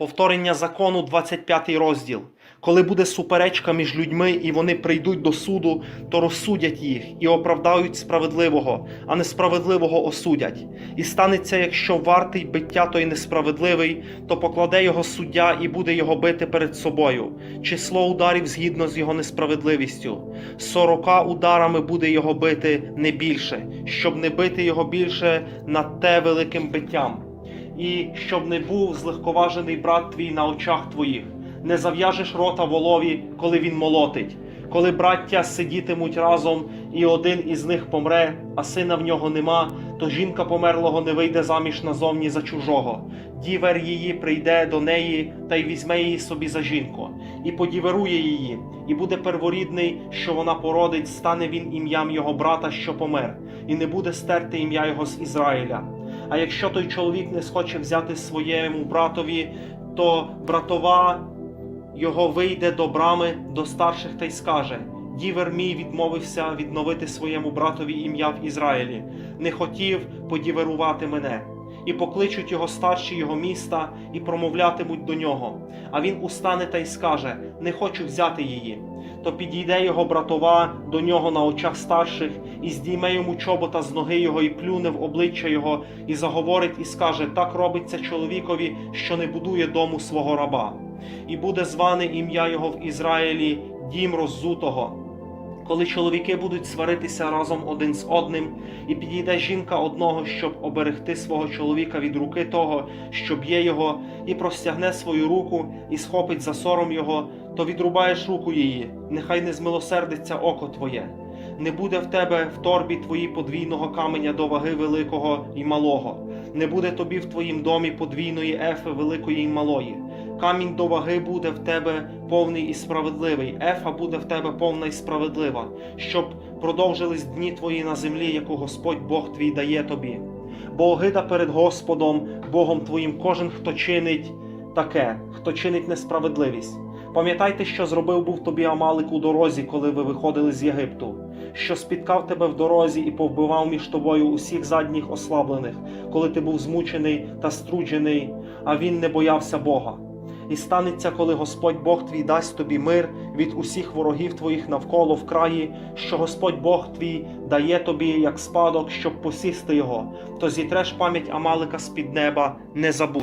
Повторення закону, 25 розділ. Коли буде суперечка між людьми, і вони прийдуть до суду, то розсудять їх і оправдають справедливого, а несправедливого осудять. І станеться, якщо вартий биття той несправедливий, то покладе його суддя і буде його бити перед собою. Число ударів згідно з його несправедливістю. Сорока ударами буде його бити не більше, щоб не бити його більше над те великим биттям і щоб не був злегковажений брат твій на очах твоїх, не зав'яжеш рота волові, коли він молотить. Коли браття сидітимуть разом, і один із них помре, а сина в нього нема, то жінка померлого не вийде заміж назовні за чужого. Дівер її прийде до неї та й візьме її собі за жінку, і подіверує її, і буде перворідний, що вона породить, стане він ім'ям його брата, що помер, і не буде стерти ім'я його з Ізраїля. А якщо той чоловік не схоче взяти своєму братові, то братова його вийде до брами до старших та й скаже: Дівер мій відмовився відновити своєму братові ім'я в Ізраїлі, не хотів подіверувати мене. І покличуть його старші його міста і промовлятимуть до нього. А він устане та й скаже: Не хочу взяти її. То підійде його братова до нього на очах старших, і здійме йому чобота з ноги його, і плюне в обличчя його, і заговорить, і скаже: Так робиться чоловікові, що не будує дому свого раба. І буде зване ім'я його в Ізраїлі дім роззутого. Коли чоловіки будуть сваритися разом один з одним, і підійде жінка одного, щоб оберегти свого чоловіка від руки того, що б'є його, і простягне свою руку, і схопить за сором його, то відрубаєш руку її, нехай не змилосердиться око твоє. Не буде в тебе в торбі твоїй подвійного каменя до ваги великого і малого, не буде тобі в твоїм домі подвійної ефи великої і малої. Камінь до ваги буде в тебе повний і справедливий, ефа буде в тебе повна і справедлива, щоб продовжились дні твої на землі, яку Господь Бог твій дає тобі. Бо огида перед Господом, Богом твоїм, кожен, хто чинить таке, хто чинить несправедливість. Пам'ятайте, що зробив був тобі Амалик у дорозі, коли ви виходили з Єгипту, що спіткав тебе в дорозі і повбивав між тобою усіх задніх ослаблених, коли ти був змучений та струджений, а він не боявся Бога. І станеться, коли Господь Бог твій дасть тобі мир від усіх ворогів твоїх навколо в краї, що Господь Бог твій дає тобі як спадок, щоб посісти його, то зітреш пам'ять Амалика з під неба, не забудь.